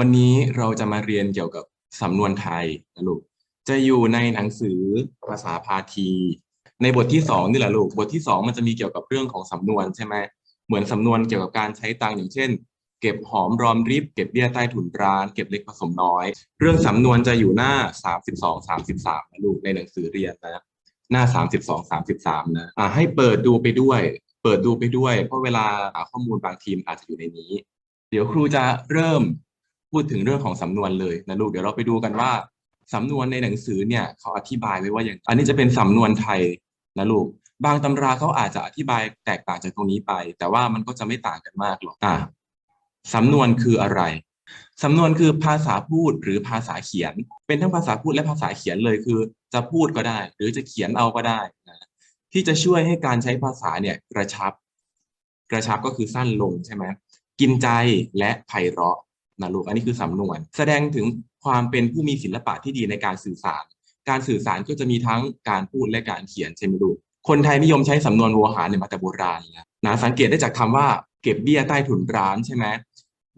วันนี้เราจะมาเรียนเกี่ยวกับสำนวนไทยนะลูก จะอยู่ในหนังสือภาษาพาที ในบทที่สองนี่แหละลูก บทที่สองมันจะมีเกี่ยวกับเรื่องของสำนวนใช่ไหม เหมือนสำนวนเกี่ยวกับการใช้ตังอย่างเช่น เก็บหอมรอมริบ เก็บเบี้ยใต้ถุนร้าน เก็บเล็กผสมน้อย เรื่องสำนวนจะอยู่หน้าสามสิบสองสามสิบสามนะลูกในหนังสือเรียนนะ หน้าสามสิบสองสามสิบสามนะอ่าให้เปิดดูไปด้วย เปิดดูไปด้วย เพราะเวลาหาข้อมูลบางทีมอาจจะอยู่ในนี้ เดี๋ยวครูจะเริ่ม พูดถึงเรื่องของสำนวนเลยนะลูกเดี๋ยวเราไปดูกันว่าสำนวนในหนังสือเนี่ยเขาอธิบายไว้ว่าอย่างอันนี้จะเป็นสำนวนไทยนะลูกบางตำราเขาอาจจะอธิบายแตกต่างจากตรงนี้ไป แต่ว่ามันก็จะไม่ต่างกันมากหรอกอ่าสำนวนคืออะไรสำนวนคือภาษาพูดหรือภาษาเขียน เป็นทั้งภาษาพูดและภาษาเขียนเลยคือ จะพูดก็ได้ หรือจะเขียนเอาก็ได้นะที่จะช่วยให้การใช้ภาษาเนี่ยกระชับ กระชับก็คือสั้นลงใช่ไหมกินใจและไพเราะ นะลูกอันนี้คือสำนวน แสดงถึงความเป็นผู้มีศิลปะที่ดีในการสื่อสาร การสื่อสารก็จะมีทั้งการพูดและการเขียนใช่ไหมลูกคนไทยนิยมใช้สำนวนโวหารเนี่ยมาแต่โบราณแล้วนะสังเกตได้จากคำว่าเก็บเบี้ยใต้ถุนร้านใช่ไหม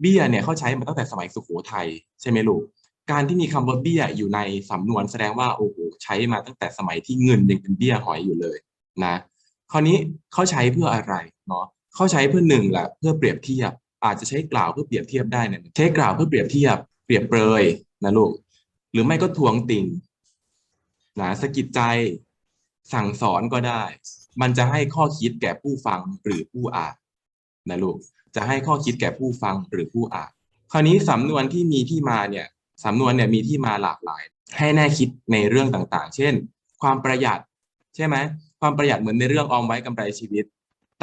เบี้ยเนี่ยเขาใช้มาตั้งแต่สมัยสุโขทัยใช่ไหมลูกการที่มีคำว่าเบี้ยอยู่ในสำนวนแสดงว่าโอ้โหใช้มาตั้งแต่สมัยที่เงินยังเป็นเบี้ยหอยอยู่เลยนะ คราวนี้เขาใช้เพื่ออะไรเนาะเขาใช้เพื่อหนึ่งแหละเพื่อเปรียบเทียบ อาจจะใช้กล่าวเพื่อเปรียบเทียบได้เนี่ยใช้กล่าวเพื่อเปรียบเทียบ เปรียบเปรยนะลูก หรือไม่ก็ทวงติงนะสะกิดใจสั่งสอนก็ได้ มันจะให้ข้อคิดแก่ผู้ฟังหรือผู้อ่านนะลูก จะให้ข้อคิดแก่ผู้ฟังหรือผู้อ่าน คราวนี้สำนวนที่มีที่มาเนี่ยสำนวนเนี่ยมีที่มาหลากหลาย ให้แน่คิดในเรื่องต่างๆ เช่น ความประหยัดใช่ไหม ความประหยัดเหมือนในเรื่องออมไว้กำไรชีวิต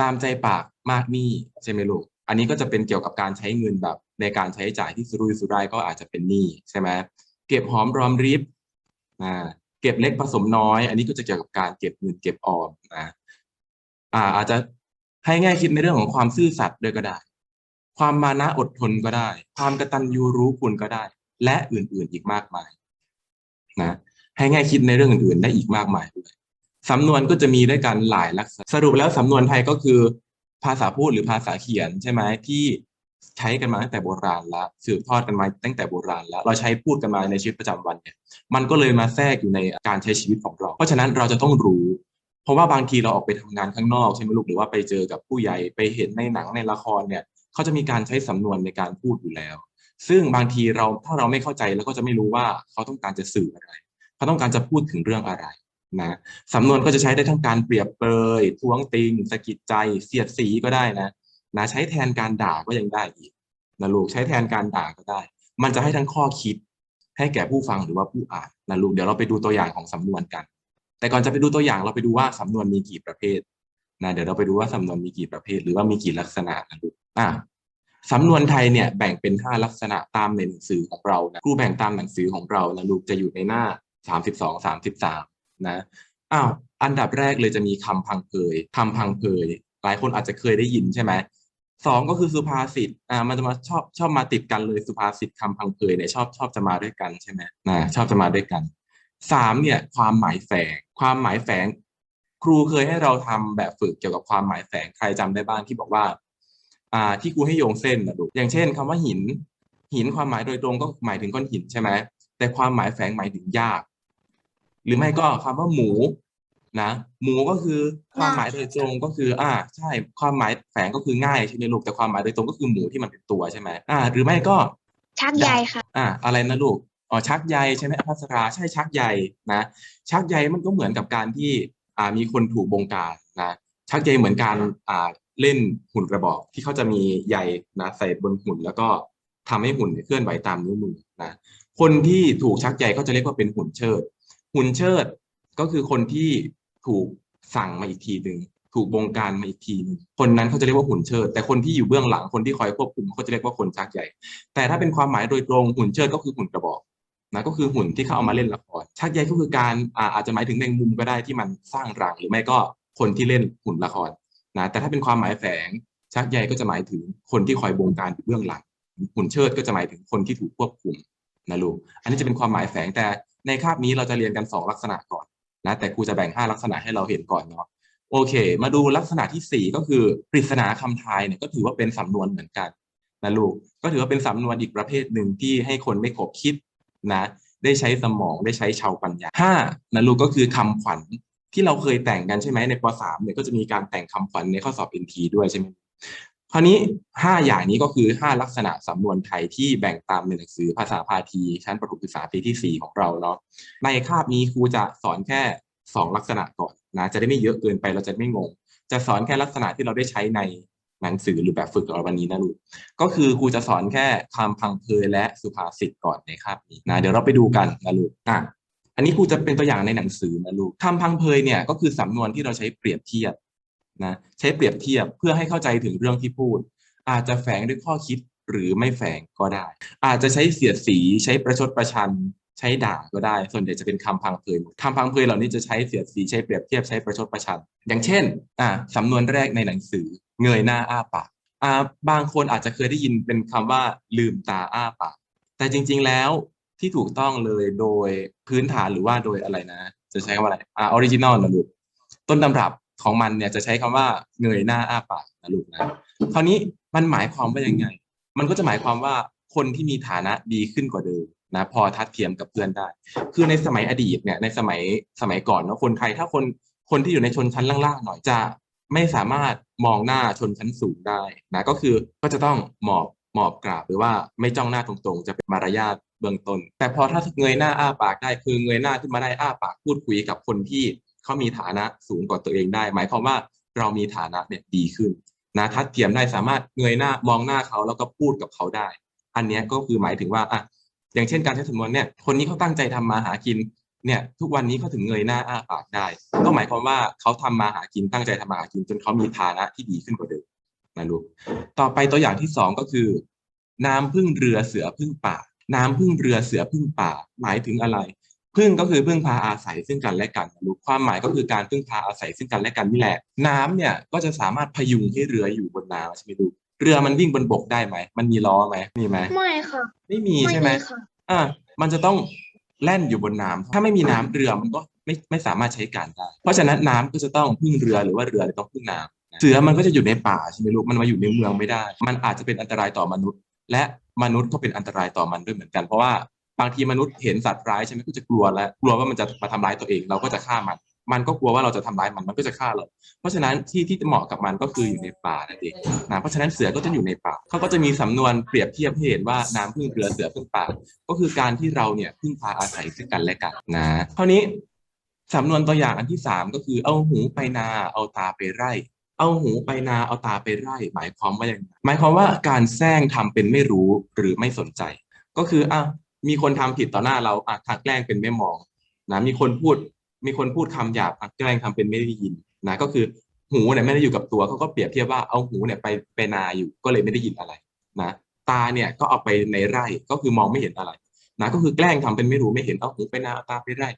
ตามใจปากมากนี้ใช่ไหมลูก อันนี้ก็จะเป็นเกี่ยวกับการใช้เงินแบบในการใช้จ่ายที่สุรุ่ยสุร่ายก็อาจจะเป็นหนี้ใช่ไหมเก็บหอมรอมริบอ่าเก็บเล็กผสมน้อย อันนี้ก็จะเกี่ยวกับการเก็บเงินเก็บออมนะอ่าอาจจะให้แง่คิดในเรื่องของความซื่อสัตย์ด้วยก็ได้ ความมานะอดทนก็ได้ ความกระตัญญูรู้คุณก็ได้ และอื่นๆอีกมากมายนะให้แง่คิดในเรื่องอื่นๆได้อีกมากมายด้วยสำนวนก็จะมีด้วยกันหลายลักษณะสรุปแล้วสำนวนไทยก็คือ ภาษาพูดหรือภาษาเขียนใช่ไหมที่ใช้กันมาตั้งแต่โบราณแล้วสืบทอดกันมาตั้งแต่โบราณแล้วเราใช้พูดกันมาในชีวิตประจำวันเนี่ยมันก็เลยมาแทรกอยู่ในการใช้ชีวิตของเรา เพราะฉะนั้นเราจะต้องรู้ เพราะว่าบางทีเราออกไปทำงานข้างนอกใช่ไหมลูกหรือว่าไปเจอกับผู้ใหญ่ไปเห็นในหนังในละครเนี่ยเขาจะมีการใช้สำนวนในการพูดอยู่แล้ว ซึ่งบางทีเราถ้าเราไม่เข้าใจแล้วก็จะไม่รู้ว่าเขาต้องการจะสื่ออะไรเขาต้องการจะพูดถึงเรื่องอะไร นะสำนวนก็จะใช้ได้ทั้งการเปรียบเปรยท้วงติงสะกิดใจ เสียดสีก็ได้นะนะใช้แทนการด่าก็ยังได้อีกนะลูกใช้แทนการด่าก็ได้ มันจะให้ทั้งข้อคิด ให้แก่ผู้ฟังหรือว่าผู้อ่านนะลูกเดี๋ยวเราไปดูตัวอย่างของสำนวนกัน แต่ก่อนจะไปดูตัวอย่างเราไปดูว่าสำนวนมีกี่ประเภทนะเดี๋ยวเราไปดูว่าสำนวนมีกี่ประเภท หรือว่ามีกี่ลักษณะนะลูกอะสำนวนไทยเนี่ยแบ่งเป็น 5 ลักษณะตามในหนังสือของเรานะครูแบ่งตามหนังสือของเรานะลูกจะอยู่ในหน้า 32 33 นะอ้าวอันดับแรกเลยจะมีคำพังเพยคำพังเพยหลายคนอาจจะเคยได้ยินใช่ไหมสองก็คือสุภาษิตอ่ามันจะมาชอบชอบมาติดกันเลยสุภาษิตคำพังเพยเนี่ยชอบชอบจะมาด้วยกันใช่ไหมนะชอบจะมาด้วยกันสามเนี่ยความหมายแฝงความหมายแฝง ครูเคยให้เราทำแบบฝึกเกี่ยวกับความหมายแฝงใครจำได้บ้างที่บอกว่า อ่าที่ครูให้โยงเส้นนะดูอย่างเช่นคำว่าหิน หินความหมายโดยตรงก็หมายถึงก้อนหินใช่ไหมแต่ความหมายแฝงหมายถึงยาก หรือไม่ก็คำว่าหมูนะหมูก็คือความหมายโดยตรงก็คือ อ่า ใช่ความหมายแฝงก็คือง่ายใช่ไหมลูกแต่ความหมายโดยตรงก็คือหมูที่มันเป็นตัวใช่ไหมอ่า หรือไม่ก็ ชักใยค่ะ อ่า อะไรนะลูกอ๋อชักใยใช่ไหมอภัสราใช่ชักใยนะชักใยมันก็เหมือนกับการที่อ่ามีคนถูกบงการนะชักใยเหมือนการอ่าเล่นหุ่นกระบอกที่เขาจะมีใยนะใส่บนหุ่นแล้วก็ทำให้หุ่นเคลื่อนไหวตามนิ้วมือนะคนที่ถูกชักใยเขาจะเรียกว่าเป็นหุ่นเชิด หุ่นเชิดก็คือคนที่ถูกสั่งมาอีกทีหนึ่งถูกบงการมาอีกทีหนึงคนนั้นเขาจะเรียกว่าหุ่นเชิด แต่คนที่อยู่เบื้องหลังคนที่คอยควบคุมเขาจะเรียกว่าคนชักใหญ่ แต่ถ้าเป็นความหมายโดยตรงหุ่นเชิดก็คือหุ่นกระบอกนะก็คือหุ่นที่เขาเอามาเล่นละครชักใยก็คือการอาจจะหมายถึงแมงมุมก็ได้ที่มันสร้างรังหรือไม่ก็คนที่เล่นหุ่นละครนะแต่ถ้าเป็นความหมายแฝงชักใยก็จะหมายถึงคนที่คอยบงการอยู่เบื้องหลังหุ่นเชิดก็จะหมายถึงคนที่ถูกควบคุมนะลูกอันนี้จะเป็นความหมายแฝงแต่ ในคาบนี้เราจะเรียนกันสองลักษณะก่อนนะแต่ครูจะแบ่งห้าลักษณะให้เราเห็นก่อนเนาะโอเค มาดูลักษณะที่สี่ก็คือปริศนาคำทายเนี่ยก็ถือว่าเป็นสำนวนเหมือนกันนะลูกก็ถือว่าเป็นสำนวนอีกประเภทหนึ่งที่ให้คนไม่ขบคิดนะได้ใช้สมองได้ใช้ชาวปัญญาห้านะลูกก็คือคำขวัญที่เราเคยแต่งกันใช่ไหมในปสามเนี่ยก็จะมีการแต่งคำขวัญในข้อสอบ NT ด้วยใช่ไหม คราวนี้ห้าอย่างนี้ก็คือห้าลักษณะสำนวนไทยที่แบ่งตามในหนังสือภาษาพาทีชั้นประถมศึกษาปีที่สี่ของเราเนาะในคาบนี้ครูจะสอนแค่สองลักษณะก่อนนะจะได้ไม่เยอะเกินไปเราจะไม่งง จะสอนแค่ลักษณะที่เราได้ใช้ในหนังสือหรือแบบฝึกของเราวันนี้นะลูกก็คือครูจะสอนแค่คำพังเพยและสุภาษิตก่อนในคาบนี้นะเดี๋ยวเราไปดูกันนะลูกอะอันนี้ครูจะเป็นตัวอย่างในหนังสือนะลูกคำพังเพยเนี่ยก็คือสำนวนที่เราใช้เปรียบเทียบ นะใช้เปรียบเทียบเพื่อให้เข้าใจถึงเรื่องที่พูด อาจจะแฝงด้วยข้อคิดหรือไม่แฝงก็ได้ อาจจะใช้เสียดสีใช้ประชดประชัน ใช้ด่าก็ได้ ส่วนใหญ่จะเป็นคำพังเพยคำพังเพยเหล่านี้จะใช้เสียดสีใช้เปรียบเทียบใช้ประชดประชัน อย่างเช่นอะสำนวนแรกในหนังสือ เงยหน้าอ้าปากอ่าบางคนอาจจะเคยได้ยินเป็นคำว่าลืมตาอ้าปากแต่จริง ๆแล้วที่ถูกต้องเลยโดยพื้นฐานหรือว่าโดยอะไรนะ จะใช้คำว่าอะไรอ่าออริจินอลนะลูกต้นตำรับ ของมันเนี่ยจะใช้คำว่าเงยหน้าอ้าปากนะลูกนะคราวนี้มันหมายความว่ายังไง มันก็จะหมายความว่าคนที่มีฐานะดีขึ้นกว่าเดิมนะพอทัดเทียมกับเพื่อนได้ คือในสมัยอดีตเนี่ยในสมัยสมัยก่อนเนาะคนไทยถ้าคนคนที่อยู่ในชนชั้นล่างๆหน่อยจะไม่สามารถมองหน้าชนชั้นสูงได้นะก็คือก็จะต้องหมอบหมอบกราบหรือว่าไม่จ้องหน้าตรงๆ จะเป็นมารยาทเบื้องต้น แต่พอถ้าเงยหน้าอ้าปากได้คือเงยหน้าขึ้นมาได้อ้าปากพูดคุยกับคนที่ เขามีฐานะสูงกว่าตัวเองได้ หมายความว่าเรามีฐานะเนี่ยดีขึ้นนะทัดเทียมได้สามารถเงยหน้ามองหน้าเขาแล้วก็พูดกับเขาได้ อันนี้ก็คือหมายถึงว่าอะอย่างเช่นการใช้สำนวนเนี่ยคนนี้เขาตั้งใจทำมาหากินเนี่ยทุกวันนี้เขาถึงเงยหน้าอ้าปากได้ ก็หมายความว่าเขาทำมาหากินตั้งใจทำมาหากินจนเขามีฐานะที่ดีขึ้นกว่าเดิมนะลูกต่อไปตัวอย่างที่สองก็คือ น้ำพึ่งเรือเสือพึ่งป่า น้ำพึ่งเรือเสือพึ่งป่า หมายถึงอะไร พึ่งก็คือพึ่งพาอาศัยซึ่งกันและกันนะลูกความหมายก็คือการพึ่งพาอาศัยซึ่งกันและกันนี่แหละ น้ำเนี่ยก็จะสามารถพยุงให้เรืออยู่บนน้ำใช่ไหมลูกเรือมันวิ่งบนบกได้ไหม มันมีล้อไหมมีไหมไม่ค่ะ ไม่มีใช่ไหมค่ะอ่ามันจะต้องแล่นอยู่บนน้ำถ้าไม่มีน้ำเรือมันก็ไม่ไม่สามารถใช้การได้ เพราะฉะนั้นน้ำก็จะต้องพึ่งเรือหรือว่าเรือต้องพึ่งน้ำเสือมันก็จะอยู่ในป่าใช่ไหมลูก มันมาอยู่ในเมืองไม่ได้ มันอาจจะเป็นอันตรายต่อมนุษย์ และมนุษย์ก็เป็นอันตรายต่อมันด้วยเหมือนกัน เพราะว่า บางทีมนุษย์เห็นสัตว์ร้ายใช่ไหมก็จะกลัวแล้วกลัวว่ามันจะมาทำร้ายตัวเอง เราก็จะฆ่ามัน มันก็กลัวว่าเราจะทำร้ายมันมันก็จะฆ่าเรา เพราะฉะนั้นที่ที่เหมาะกับมันก็คืออยู่ในป่านั่นเองนะเพราะฉะนั้นเสือก็จะอยู่ในป่าเขาก็จะมีสำนวนเปรียบเทียบให้เห็นว่าน้ำพึ่งเรือเสือพึ่งป่า ก็คือการที่เราเนี่ยพึ่งพาอาศัยซึ่งกันและกันนะคราวนี้สำนวนตัวอย่างอันที่สามก็คือเอาหูไปนาเอาตาไปไร่เอาหูไปนาเอาตาไปไร่ หมายความว่าอย่างไรหมายความว่าการแซงทำเป็นไม่รู้หรือไม่สนใจ ก็คืออะ มีคนทำผิดต่อหน้าเราอะแกล้งเป็นไม่มองนะมีคนพูดมีคนพูดคำหยาบอะแกล้งทำเป็นไม่ได้ยินนะก็คือหูเนี่ยไม่ได้อยู่กับตัวเขาก็เปรียบเทียบว่าเอาหูเนี่ยไปไปนาอยู่ก็เลยไม่ได้ยินอะไรนะตาเนี่ยก็เอาไปในไร่ก็คือมองไม่เห็นอะไรนะก็คือแกล้งทำเป็นไม่รู้ไม่เห็นเอาหูไปนาเอาตาไปไร่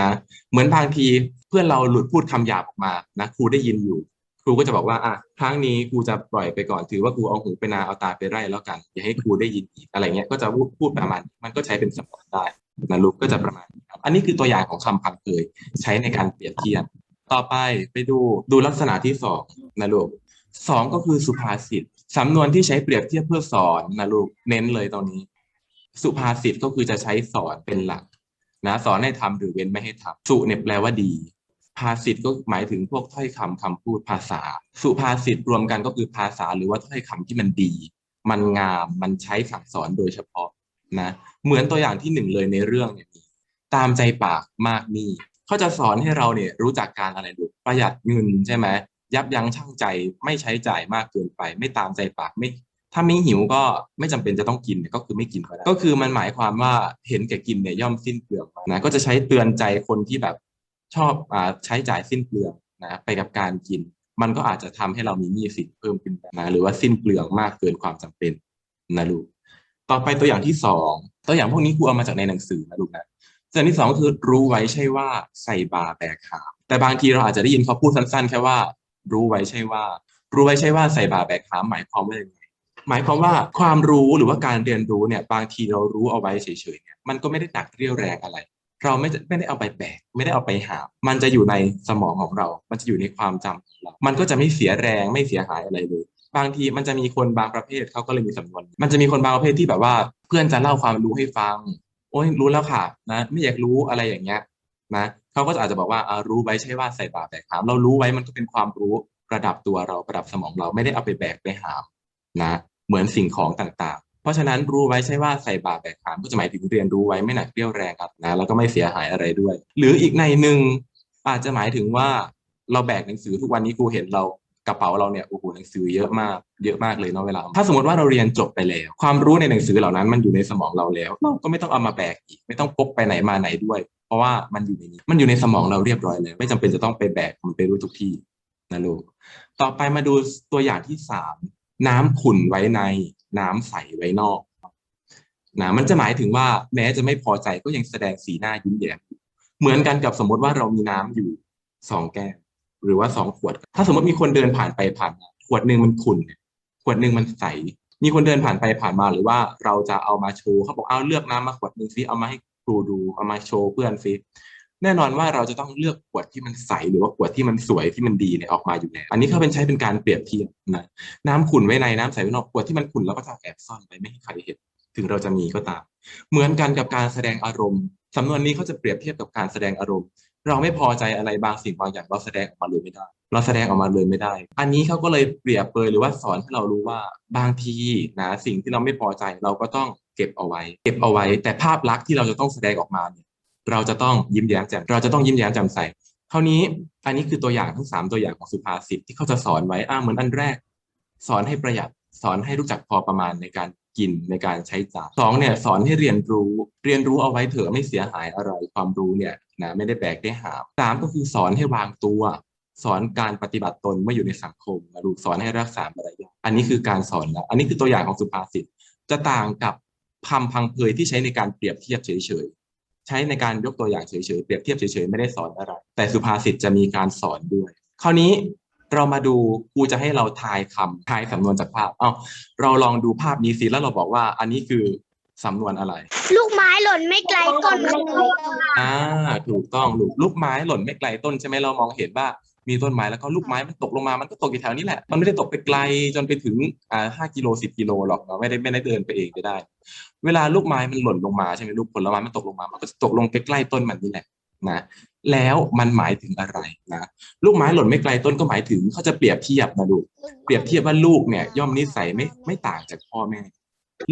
นะเหมือนบางทีเพื่อนเราหลุดพูดคำหยาบออกมานะครูได้ยินอยู่ ครูก็จะบอกว่าอะครั้งนี้ครูจะปล่อยไปก่อนถือว่าครูเอาหูไปนาเอาตาไปไร่แล้วกัน อย่าให้ครูได้ยินอีกอะไรเงี้ยก็จะพูดประมาณมันก็ใช้เป็นสำนวนได้นะลูกก็จะประมาณนี้ครับอันนี้คือตัวอย่างของคำพังเคยใช้ในการเปรียบเทียบต่อไปไปดูดูลักษณะที่สองนะลูกสองก็คือสุภาษิตสำนวนที่ใช้เปรียบเทียบเพื่อสอนนะลูกเน้นเลยตรงนี้ สุภาษิตก็คือจะใช้สอนเป็นหลักนะสอนให้ทำหรือเว้นไม่ให้ทำสุเนี่ยแปลว่าดี ภาษิตก็หมายถึงพวกถ้อยคำคำพูดภาษา สุภาษิตรวมกันก็คือภาษาหรือว่าถ้อยคำที่มันดี มันงามมันใช้สั่งสอนโดยเฉพาะนะเหมือนตัวอย่างที่หนึ่งเลยในเรื่องเนี่ยมีตามใจปากมากมีเขาจะสอนให้เราเนี่ยรู้จักการอะไรดูประหยัดเงินใช่ไหมยับยั้งชั่งใจไม่ใช้จ่ายมากเกินไป ไม่ตามใจปากไม่ ถ้าไม่หิวก็ไม่จำเป็นจะต้องกินก็คือไม่กินก็ได้ก็คือมันหมายความว่าเห็นแก่กินเนี่ยย่อมสิ้นเปลืองนะก็จะใช้เตือนใจคนที่แบบ ชอบอใช้จ่ายสิ้นเปลืองนะไปกับการกิน มันก็อาจจะทำให้เรามีหนี้สินเพิ่มขึ้นนะหรือว่าสิ้นเปลืองมากเกินความจำเป็นนะลูกต่อไปตัวอย่างที่สองตัวอย่างพวกนี้ครูเอามาจากในหนังสือนะลูกนะส่วนที่สองก็คือรู้ไว้ใช่ว่าใส่บาแบกหามแต่บางทีเราอาจจะได้ยินเขาพูดสั้นๆ แค่ว่า รู้ไว้ใช่ว่า รู้ไว้ใช่ว่าใส่บาแบกหามหมายความว่าอย่างไรหมายความว่าความรู้หรือว่าการเรียนรู้เนี่ยบางทีเรารู้เอาไว้เฉยๆเนี่ยมันก็ไม่ได้หนักเรี่ยวแรงอะไร เราไม่ไม่ได้เอาไปแบกไม่ได้เอาไปหา มันจะอยู่ในสมองของเรา มันจะอยู่ในความจำของเรา มันก็จะไม่เสียแรงไม่เสียหายอะไรเลย บางทีมันจะมีคนบางประเภทเขาก็เลยมีสำนวน มันจะมีคนบางประเภทที่แบบว่า เพื่อนจะเล่าความรู้ให้ฟัง โอ้ยรู้แล้วค่ะนะ ไม่อยากรู้อะไรอย่างเงี้ยนะเขาก็อาจจะบอกว่ารู้ไว้ใช่ว่าใส่บาตรแบกหาม เรารู้ไว้มันก็เป็นความรู้ประดับตัวเราประดับสมองเราไม่ได้เอาไปแบกไปหามนะ เหมือนสิ่งของต่าง เพราะฉะนั้นรู้ไว้ใช่ว่าใส่บาตรแบกหามก็จะหมายถึงเรียนรู้ไว้ไม่หนักเปรี้ยวแรงครับนะแล้วก็ไม่เสียหายอะไรด้วย หรืออีกในหนึ่งอาจจะหมายถึงว่าเราแบกหนังสือทุกวันนี้ครูเห็นเรากระเป๋าเราเนี่ยโอ้โหหนังสือเยอะมากเยอะมากเลยเนาะเวลา ถ้าสมมติว่าเราเรียนจบไปแล้ว ความรู้ในหนังสือเหล่านั้นมันอยู่ในสมองเราแล้ว เราก็ไม่ต้องเอามาแบกอีก ไม่ต้องพกไปไหนมาไหนด้วย เพราะว่ามันอยู่ในนี้มันอยู่ในสมองเราเรียบร้อยแล้วไม่จำเป็นจะต้องไปแบกมันไปรู้ทุกที่นะลูกต่อไปมาดูตัวอย่างที่สาม น้ำขุ่นไว้ใน น้ำใสไว้นอกนะมันจะหมายถึงว่าแม้จะไม่พอใจก็ยังแสดงสีหน้ายิ้มแย้มเหมือนกันกับสมมติว่าเรามีน้ำอยู่สองแก้วหรือว่าสองขวด ถ้าสมมติมีคนเดินผ่านไปผ่านมาขวดหนึ่งมันขุ่นเนี่ยขวดหนึ่งมันใส มีคนเดินผ่านไปผ่านมาหรือว่าเราจะเอามาโชว์เขาบอกเอาเลือกน้ำมาขวดหนึ่งซิเอามาให้ครูดูเอามาโชว์เพื่อนซิ แน่นอนว่าเราจะต้องเลือกขวดที่มันใสหรือว่าขวดที่มันสวยที่มันดีเนี่ยออกมาอยู่แล้วอันนี้เขาเป็นใช้เป็นการเปรียบเทียบนะน้ำขุ่นไว้ในน้ำใสไว้นอกขวดที่มันขุ่นเราก็จะแอบซ่อนไปไม่ให้ใครเห็นถึงเราจะมีก็ตาม เหมือนกันกับการแสดงอารมณ์สำนวนนี้เขาจะเปรียบเทียบกับการแสดงอารมณ์ เราไม่พอใจอะไรบางสิ่งบางอย่างเราแสดงออกมาเลยไม่ได้ เราแสดงออกมาเลยไม่ได้ อันนี้เขาก็เลยเปรียบเปยหรือว่าสอนให้เรารู้ว่าบางทีนะสิ่งที่เราไม่พอใจเราก็ต้องเก็บเอาไว้ เก็บเอาไว้ แต่ภาพลักษณ์ที่เราจะต้องแสดงออกมาเนี่ย เราจะต้องยิ้มแย้มแจ่มเราจะต้องยิ้มแย้มแจ่มใสคราวนี้อันนี้คือตัวอย่างทั้งสามตัวอย่างของสุภาษิตที่เขาจะสอนไว้อ่าเหมือนอันแรก สอนให้ประหยัดสอนให้รู้จักพอประมาณในการกินในการใช้จ่ายสองเนี่ยสอนให้เรียนรู้เรียนรู้เอาไว้เถอะไม่เสียหายอะไรความรู้เนี่ยนะไม่ได้แบกได้หามสามก็คือสอนให้วางตัว สอนการปฏิบัติตนเมื่ออยู่ในสังคมนะลูกสอนให้รักษามารยาทอันนี้คือการสอนแล้วอันนี้คือตัวอย่างของสุภาษิตจะต่างกับคำพังเพยที่ใช้ในการเปรียบเทียบเฉย ใช้ในการยกตัวอย่างเฉยๆเปรียบเทียบเฉยๆไม่ได้สอนอะไร แต่สุภาษิตจะมีการสอนด้วย คราวนี้เรามาดูครูจะให้เราทายคำทายสำนวนจากภาพเอ้าเราลองดูภาพนี้สิแล้วเราบอกว่าอันนี้คือสำนวนอะไร ลูกไม้หล่นไม่ไกลต้นค่ะอ่าถูกต้องลูกลูกไม้หล่นไม่ไกลต้นใช่ไหมเรามองเห็นว่า มีต้นไม้แล้วก็ลูกไม้มันตกลงมา มันก็ตกอยู่แถวนี้แหละ มันไม่ได้ตกไปไกลจนไปถึงอ่าห้ากิโลสิบกิโลหรอกเราไม่ได้ไม่ได้เดินไปเองไปได้ เวลาลูกไม้มันหล่นลงมาใช่ไหมลูกผลไม้มันตกลงมา มันก็จะตกลงใกล้ๆต้นมันนี่แหละนะแล้วมันหมายถึงอะไรนะลูกไม้หล่นไม่ไกลต้นก็หมายถึงเขาจะเปรียบเทียบนะลูกเปรียบเทียบว่าลูกเนี่ยย่อมนิสัยไม่ไม่ต่างจากพ่อแม่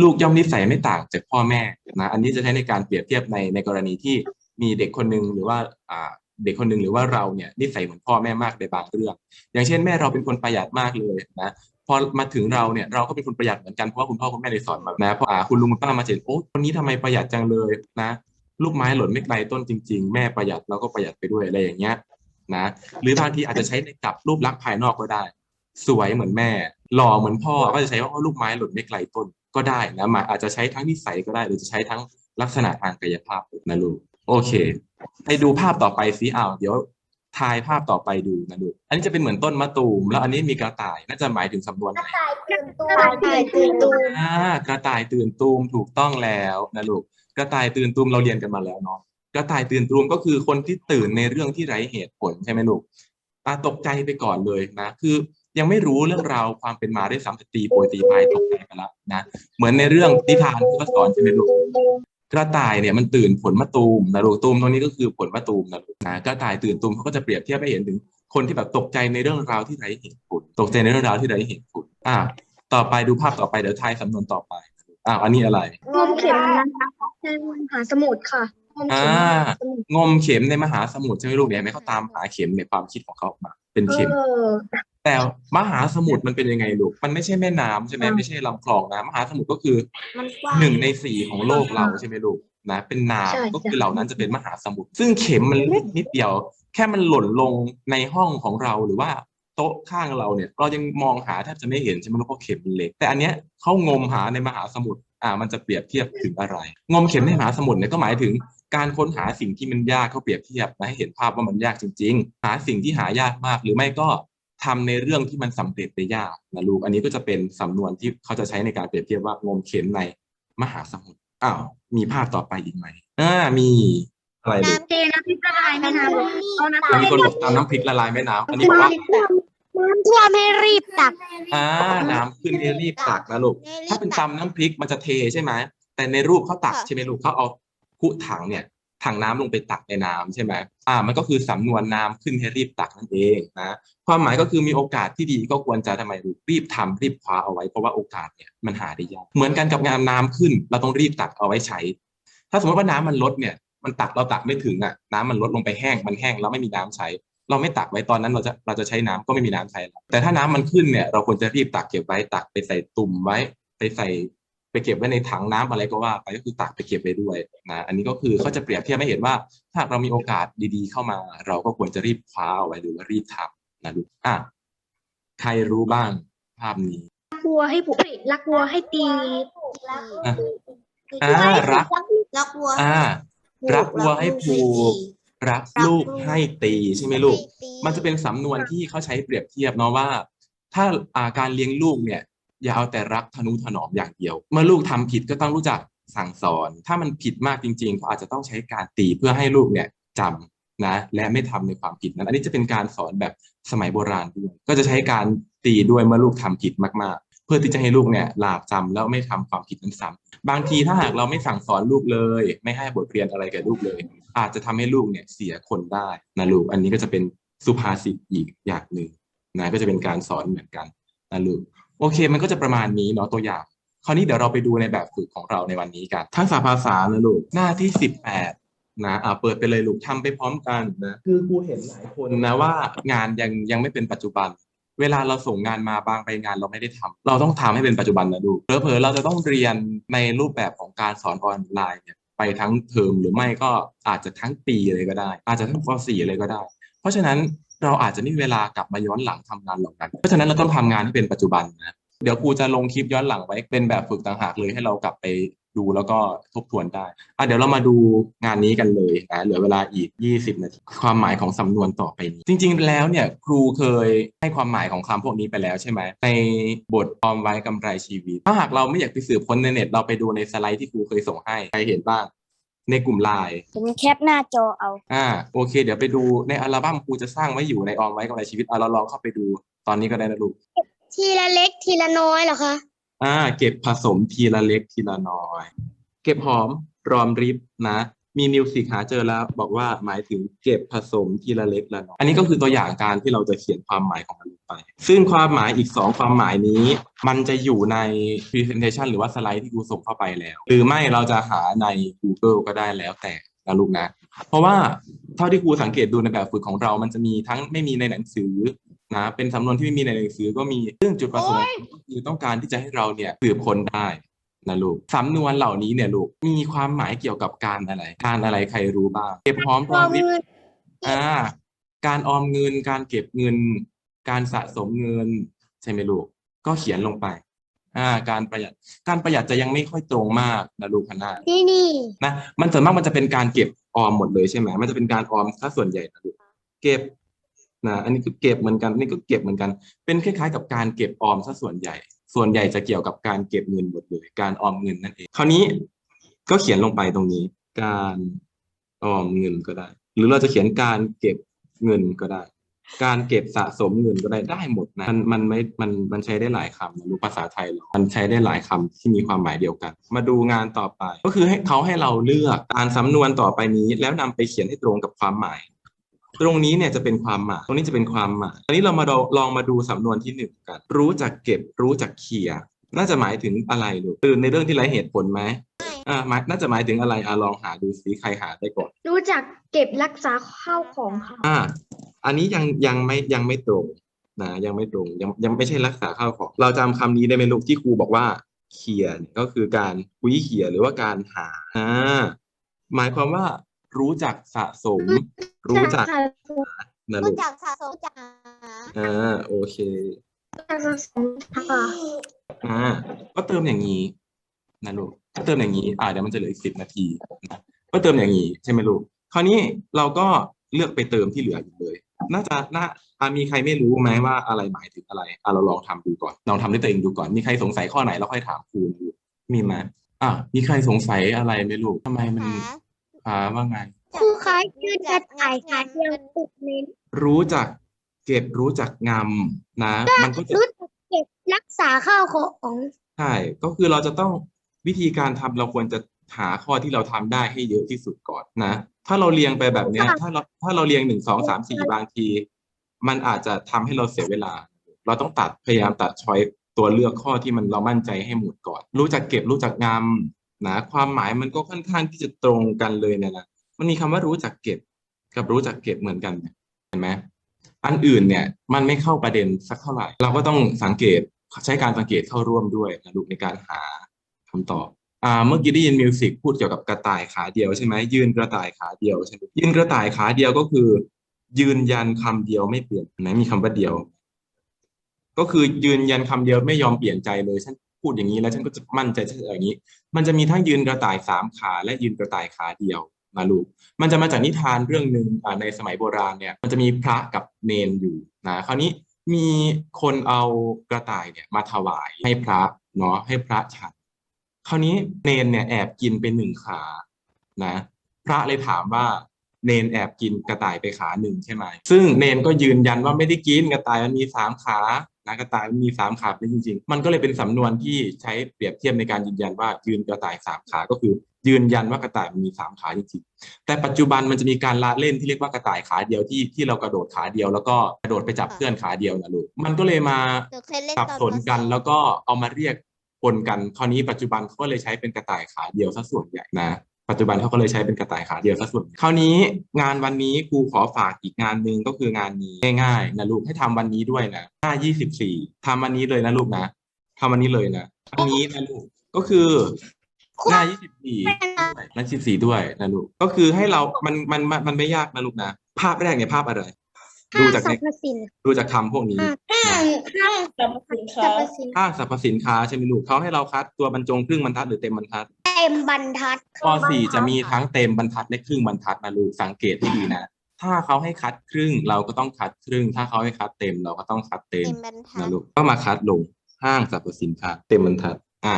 ลูกย่อมนิสัยไม่ต่างจากพ่อแม่นะอันนี้จะใช้ในการเปรียบเทียบในในกรณีที่มีเด็กคนหนึ่งหรือว่าอ่า เด็กคนหนึ่งหรือว่าเราเนี่ยนิสัยเหมือนพ่อแม่มากในบางเรื่อง อย่างเช่นแม่เราเป็นคนประหยัดมากเลยนะพอมาถึงเราเนี่ยเราก็เป็นคนประหยัดเหมือนกันเพราะว่าคุณพ่อคุณแม่ได้สอนมานะพออาคุณลุงคุณป้ามาเห็นโอ้คนนี้ทำไมประหยัดจังเลยนะลูกไม้หล่นไม่ไกลต้นจริง ๆ แม่ประหยัดเราก็ประหยัดไปด้วยอะไรอย่างเงี้ยนะหรือบางทีอาจจะใช้ในกับรูปลักษณ์ภายนอกก็ได้ สวยเหมือนแม่ หล่อเหมือนพ่อก็จะใช้ว่าลูกไม้หล่นไม่ไกลต้นก็ได้นะมาอาจจะใช้ทั้งนิสัยก็ได้ หรือจะใช้ทั้งลักษณะทางกายภาพนะลูก โอเค ไปดูภาพต่อไปสิอ้าวเดี๋ยวทายภาพต่อไปดูนะลูกอันนี้จะเป็นเหมือนต้นมะตูม แล้วอันนี้มีกระต่าย น่าจะหมายถึงสำนวนไหนตื่นตัวตื่นตัวอ่ากระต่ายตื่นตูมถูกต้องแล้วนะลูก กระต่ายตื่นตูมเราเรียนกันมาแล้วเนาะ กระต่ายตื่นตูมก็คือคนที่ตื่นในเรื่องที่ไร้เหตุผลใช่ไหมลูกอ่าตกใจไปก่อนเลยนะ คือยังไม่รู้เรื่องราวความเป็นมาได้วยซ้ำแต่ตีโพยตีพายตกใจไปแล้วนะ เหมือนในเรื่องนิทานที่เขาสอนใช่ไหมลูก กระต่ายเนี่ยมันตื่นผลมะตูมนะลูกตูมตรงนี้ก็คือผลมะตูมนะลูกนะกระต่ายตื่นตูมเขาก็จะเปรียบเทียบให้เห็นถึงคนที่แบบตกใจในเรื่องราวที่ไร้เหตุผลตกใจในเรื่องราวที่ไร้เหตุผลอ่า ต่อไปดูภาพต่อไปเดี๋ยวทายสำนวนต่อไปอ้าวอันนี้อะไรงมเข็มนะคะในมหาสมุทรค่ะงมอ่าเข็มในมหาสมุทรงมเข็มในมหาสมุทรใช่ไหมลูกเนี่ยเห็นไหมเขาตามหาเข็มในความคิดของเขาออกมา เป็นเข็มเออ แต่มหาสมุทรมันเป็นยังไงลูก มันไม่ใช่แม่น้ำใช่ไหมอ่าไม่ใช่ลำคลองนะมหาสมุทรก็คือมันกว้าง หนึ่งในสี่ของโลกเราอ่าใช่ไหมลูกนะ เป็นน้ใช่ำก็คือใช่เหล่านั้นจะเป็นมหาสมุทรซึ่งเข็มมันเล็กนิดเดียว แค่มันหล่นลงในห้องของเราหรือว่าโต๊ะข้างเราเนี่ย เรายังมองหาแทบจะไม่เห็นใช่ไหมลูกเพราะเข็มมันเล็ก แต่อันเนี้ยเขางมหาในมหาสมุทรอ่า มันจะเปรียบเทียบถึงอะไร งมเข็มในมหาสมุทรเนี่ยก็หมายถึง การค้นหาสิ่งที่มันยากเขาเปรียบเทียบนะให้เห็นภาพว่ามันยากจริง ๆ หาสิ่งที่หายากมาก หรือไม่ก็ ทำในเรื่องที่มันสำเร็จได้ยากนะลูก อันนี้ก็จะเป็นสำนวนที่เขาจะใช้ในการเปรียบเทียบว่างมเข็มในมหาสมุทร อ้าว มีภาพต่อไปอีกไหมอ่า มีอะไรลูกน้ำเทน้ำพริกละลายแม่น้ำเอาน้ำมีคนบอกตามน้ำพริกละลายแม่น้ำอันนี้บอกว่าน้ำท่วมให้รีบตัก อ่า น้ำขึ้นให้รีบตักนะลูก ถ้าเป็นตำน้ำพริกมันจะเทใช่ไหม แต่ในรูปเขาตักค่ะใช่ไหมลูกเขาเอาคุถังเนี่ย ถังน้ำลงไปตักในน้ำใช่ไหมอ่า มันก็คือสำนวนน้ำขึ้นให้รีบตักนั่นเองนะ ความหมายก็คือมีโอกาสที่ดีก็ควรจะทำไมรีบทำรีบคว้าเอาไว้เพราะว่าโอกาสเนี่ยมันหาได้ยาก เหมือนกันกับงานน้ำขึ้น เราต้องรีบตักเอาไว้ใช้ ถ้าสมมติว่าน้ำมันลดเนี่ย มันตักเราตักไม่ถึงอะ น้ำมันลดลงไปแห้ง มันแห้งแล้วไม่มีน้ำใช้ เราไม่ตักไว้ตอนนั้นเราจะเราจะใช้น้ำก็ไม่มีน้ำใช้แล้วแต่ถ้าน้ำมันขึ้นเนี่ย เราควรจะรีบตักเก็บไว้ตักไปใส่ตุ่มไว้ไปใส่ ไปเก็บไว้ในถังน้ำอะไรก็ว่าไปก็คือตักไปเก็บไปด้วยนะอันนี้ก็คือเขาจะเปรียบเทียบให้เห็นว่า ถ้าเรามีโอกาสดีๆ เข้ามา เราก็ควรจะรีบคว้าเอาไว้หรือว่ารีบทำนะลูกอะใครรู้บ้างภาพนี้รักวัวให้ผูกเอ้ยรักวัวให้ตีอะอ่ารักรักวัวอ่ารักวัวให้ผูกรักลูกให้ตีใช่ไหมลูก มันจะเป็นสำนวนที่เขาใช้เปรียบเทียบเนาะว่า ถ้าอ่าการเลี้ยงลูกเนี่ย อย่าเอาแต่รักทนุถนอมอย่างเดียว เมื่อลูกทำผิดก็ต้องรู้จักสั่งสอน ถ้ามันผิดมากจริงๆก็อาจจะต้องใช้การตีเพื่อให้ลูกเนี่ยจำนะและไม่ทำในความผิดนั้น อันนี้จะเป็นการสอนแบบสมัยโบราณด้วยก็จะใช้การตีด้วยเมื่อลูกทำผิดมากๆ เพื่อที่จะให้ลูกเนี่ยหลาบจำแล้วไม่ทำความผิดนั้นซ้ำบางทีถ้าหากเราไม่สั่งสอนลูกเลย ไม่ให้บทเรียนอะไรกับลูกเลย อาจจะทำให้ลูกเนี่ยเสียคนได้นะลูกอันนี้ก็จะเป็นสุภาษิตอีกอย่างหนึ่งนะก็จะเป็นการสอนเหมือนกัน นะลูกโอเค มันก็จะประมาณนี้เนาะตัวอย่าง คราวนี้เดี๋ยวเราไปดูในแบบฝึกของเราในวันนี้กันทั้งสาภาษานะลูกหน้าที่สิบแปดนะอ่าเปิดไปเลยลูกทำไปพร้อมกันนะคือกูเห็นหลายคนนะว่างานยังยังไม่เป็นปัจจุบันเวลาเราส่งงานมาบางใบงานเราไม่ได้ทำเราต้องทำให้เป็นปัจจุบันนะลูกเผลอๆเราจะต้องเรียนในรูปแบบของการสอนออนไลน์เนี่ยไปทั้งเทอมหรือไม่ก็อาจจะทั้งปีเลยก็ได้ อาจจะทั้งป .4 เลยก็ได้ เพราะฉะนั้น เราอาจจะไม่มีเวลากลับมาย้อนหลังทำงานเหล่านั้น เพราะฉะนั้นเราต้องทำงานที่เป็นปัจจุบันนะเดี๋ยวครูจะลงคลิปย้อนหลังไว้เป็นแบบฝึกต่างหากเลยให้เรากลับไปดูแล้วก็ทบทวนได้อะเดี๋ยวเรามาดูงานนี้กันเลยนะเหลือเวลาอีก 20 นาที ความหมายของสำนวนต่อไปนี้ จริง ๆ แล้วเนี่ยครูเคยให้ความหมายของคำพวกนี้ไปแล้วใช่ไหมในบทออมไว้กำไรชีวิต ถ้าหากเราไม่อยากไปสืบค้นในเน็ต เราไปดูในสไลด์ที่ครูเคยส่งให้ ใครเห็นบ้าง ในกลุ่มไลน์ผมแคปหน้าจอเอา อ่าโอเค เดี๋ยวไปดูในอัลบั้มครูจะสร้างไว้อยู่ในออมไว้กำไรชีวิตอะเราลองเข้าไปดูตอนนี้ก็ได้นะลูกทีละเล็กทีละน้อยเหรอคะอ่า เก็บผสมทีละเล็กทีละน้อย เก็บหอมรอมริบนะ มีมิวสิกหาเจอแล้วบอกว่าหมายถึงเก็บผสมทีละเล็กละน้อยอันนี้ก็คือตัวอย่างการที่เราจะเขียนความหมายของมันลงไป ซึ่งความหมายอีกสองความหมายนี้ มันจะอยู่ใน presentation หรือว่าสไลด์ที่ครูส่งเข้าไปแล้ว หรือไม่เราจะหาใน Google ก็ได้แล้วแต่นะลูกนะ เพราะว่าเท่าที่ครูสังเกตดูในแบบฝึกของเรา มันจะมีทั้งไม่มีในหนังสือนะเป็นสำนวนที่ไม่มีในหนังสือก็มีซึ่งจุดประสงค์คือต้องการที่จะให้เราเนี่ยสืบค้นได้ นะลูกสำนวนเหล่านี้เนี่ยลูกมีความหมายเกี่ยวกับการอะไร การอะไรใครรู้บ้างเก็บหอมรอมริบอ่า การออมเงิน การเก็บเงิน การสะสมเงิน ใช่ไหมลูก ก็เขียนลงไป อ่า การประหยัด การประหยัดจะยังไม่ค่อยตรงมากนะลูกคณะนี่นี่นะมันส่วนมากมันจะเป็นการเก็บออมหมดเลยใช่ไหมมันจะเป็นการออมถ้าส่วนใหญ่นะลูกเก็บนะอันนี้ก็เก็บเหมือนกันนี่ก็เก็บเหมือนกัน เป็นคล้ายๆ กับการเก็บออมซะส่วนใหญ่ ส่วนใหญ่จะเกี่ยวกับการเก็บเงินหมดเลยการออมเงินนั่นเองคราวนี้ก็เขียนลงไปตรงนี้ การออมเงินก็ได้ หรือเราจะเขียนการเก็บเงินก็ได้ การเก็บสะสมเงินก็ได้ได้หมดนะมันมันไม่มันมันใช้ได้หลายคำนะรู้ภาษาไทยเรามันใช้ได้หลายคำที่มีความหมายเดียวกัน มาดูงานต่อไป ก็คือให้เขาให้เราเลือกการสำนวนต่อไปนี้ แล้วนำไปเขียนให้ตรงกับความหมาย ตรงนี้เนี่ยจะเป็นความหมายตรงนี้จะเป็นความหมายอันนี้เรามาดูลองมาดูสำนวนที่หนึ่งกัน รู้จักเก็บรู้จักเขี่ยน่าจะหมายถึงอะไรลูกคือในเรื่องที่ไร้เหตุผลไหมอ่าหมายน่าจะหมายถึงอะไรอะลองหาดูซิใครหาได้ก่อน รู้จักเก็บรักษาข้าวของค่ะอ่า อันนี้ยังยังไม่ยังไม่ตรงนะยังไม่ตรงยังยังไม่ใช่รักษาข้าวของ เราจำคำนี้ได้ไหมลูกที่ครูบอกว่าเขียนก็คือการคุยเขียหรือว่าการหาอ่าหมายความว่า รู้จักสะสม รู้จักนะรู้ลูกจักสะสมจากหาอ่าโอเครักษาค่ะอ่าก็เติมอย่างนี้นะลูกก็เติมอย่างนี้ อ่าเดี๋ยวมันจะเหลืออีกสิบนาทีนะก็เติมอย่างนี้ใช่ไหมลูกคราวนี้เราก็เลือกไปเติมที่เหลืออยู่เลย น่าจะน่าอ่ามีใครไม่รู้ไหมว่าอะไรหมายถึงอะไรอ่าเราลองทำดูก่อนลองทำด้วยตัวเองดูก่อน มีใครสงสัยข้อไหนเราค่อยถามครูดูมีไหมอ่ามีใครสงสัยอะไรไหมลูกทำไมมันหา อ่าว่าไง ครูคะยืนกระต่ายค่ะเดียวตุกเน้นรู้จักเก็บรู้จักงำนะ มันก็จะรู้จักเก็บรักษาข้าวของใช่ก็คือเราจะต้องวิธีการทำเราควรจะหาข้อที่เราทำได้ให้เยอะที่สุดก่อนนะ ถ้าเราเรียงไปแบบเนี้ย ถ้าเราถ้าเราเรียงหนึ่งสองสามสี่บางที มันอาจจะทำให้เราเสียเวลา เราต้องตัดพยายามตัดช้อยตัวเลือกข้อที่มันเรามั่นใจให้หมดก่อน รู้จักเก็บรู้จักงำ นะความหมายมันก็ค่อนข้างที่จะตรงกันเลยเนี่ยนะมันมีคำว่ารู้จักเก็บ กับรู้จักเก็บเหมือนกันเห็นไหมอันอื่นเนี่ยมันไม่เข้าประเด็นสักเท่าไหร่ เราก็ต้องสังเกตใช้การสังเกตเข้าร่วมด้วยนะลูกในการหาคำตอบอ่าเมื่อกี้ได้ยินมิวสิกพูดเกี่ยวกับกระต่ายขาเดียวใช่ไหมยืนกระต่ายขาเดียวใช่ไหมยืนกระต่ายขาเดียวก็คือ ยืนยันคำเดียวไม่เปลี่ยนไหนมีคำว่าเดียว ก็คือยืนยันคำเดียวไม่ยอมเปลี่ยนใจเลยฉัน พูดอย่างนี้แล้วฉันก็จะมั่นใจฉันจะอย่างนี้ มันจะมีทั้งยืนกระต่ายสามขาและยืนกระต่ายขาเดียวนะลูก มันจะมาจากนิทานเรื่องหนึ่งในสมัยโบราณเนี่ย มันจะมีพระกับเนนอยู่นะ คราวนี้มีคนเอากระต่ายเนี่ยมาถวายให้พระเนาะให้พระฉัน คราวนี้เนนเนี่ยแอบกินไปหนึ่งขานะ พระเลยถามว่าเนนแอบกินกระต่ายไปขาหนึ่งใช่ไหม ซึ่งเนนก็ยืนยันว่าไม่ได้กินกระต่ายมันมีสามขา นะกระต่ายมันมีสามขาเป็นจริง ๆ มันก็เลยเป็นสำนวนที่ใช้เปรียบเทียบในการยืนยันว่ายืนกระต่ายสามขา ก็คือ ยืนยันว่ากระต่ายมันมีสามขาจริงๆ แต่ปัจจุบันมันจะมีการละเล่นที่เรียกว่ากระต่ายขาเดียวที่ที่เรากระโดดขาเดียว แล้วก็กระโดดไปจับเพื่อนขาเดียวนะลูก มันก็เลยมาหนูเคยเล่นสับตอนสนปกันสองแล้วก็เอามาเรียกปนกัน คราวนี้ปัจจุบันเขาก็เลยใช้เป็นกระต่ายขาเดียวซะส่วนใหญ่นะ ปัจจุบันเขาก็เลยใช้เป็นกระต่ายขาเดียวซะส่วนใหญ่คราวนี้งานวันนี้ครูขอฝากอีกงานหนึ่งก็คืองานนี้ง่ายๆนะลูกให้ทำวันนี้ด้วยนะหน้ายี่สิบสี่ทำวันนี้เลยนะลูกนะทำวันนี้เลยนะอันนี้นะลูกก็คือหน้ายี่สิบสี่หน้ายี่สิบสี่ด้วยนะลูกก็คือให้เรามันมันมันมันไม่ยากนะลูกนะภาพแรกเนี่ยภาพอะไร ดูจากสรในรพสินดูจากคำพวกนี้ห้างห้างสรรพสินค้าห้างสรรพสินค้าใช่ไหมลูกเขาให้เราคัดตัวบรรจงครึ่งบรรทัดหรือเต็มบรรทัดเต็มบรรทัดป .4 จะมีทั้งเต็มบรรทัดและครึ่งบรรทัดนะลูกสังเกตให้ดีนะ ถ้าเขาให้คัดครึ่งเราก็ต้องคัดครึ่ง ถ้าเขาให้คัดเต็มเราก็ต้องคัดเต็มเต็มบรรทัดนะลูกก็มาคัดลงห้างสรรพสินค้าเต็มบรรทัด อ่า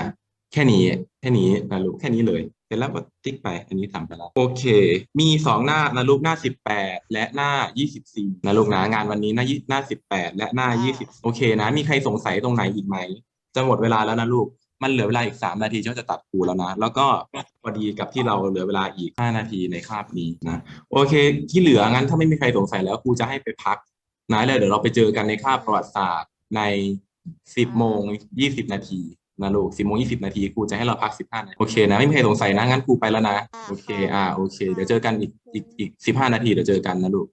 แค่นี้แค่นี้นะลูกแค่นี้เลยเสร็จแล้วก็ติ๊กไป อันนี้ทำไปแล้วโอเค มีสองหน้านะลูกหน้าสิบแปดและหน้ายี่สิบสี่นะลูกนะงานวันนี้หน้ายี่หน้าสิบแปดและหน้ายี่สิบโอเคนะ มีใครสงสัยตรงไหนอีกไหมจะหมดเวลาแล้วนะลูก มันเหลือเวลาอีกสามนาทีก็จะตัดครูแล้วนะ แล้วก็พอดีกับที่เราเหลือเวลาอีกห้านาทีในคาบนี้นะ โอเค ที่เหลืองั้นถ้าไม่มีใครสงสัยแล้วครูจะให้ไปพักนะแล้วเดี๋ยวเราไปเจอกันในคาบประวัติศาสตร์ในสิบโมงยี่สิบนาทีนะลูกสิบโมงยี่สิบนาทีครูจะให้เราพักสิบห้านาทีโอเคนะไม่มีใครสงสัยนะงั้นครูไปแล้วนะ โอเค อ่าโอเค เดี๋ยวเจอกันอีกอีกอีกสิบห้านาทีเดี๋ยวเจอกันนะลูก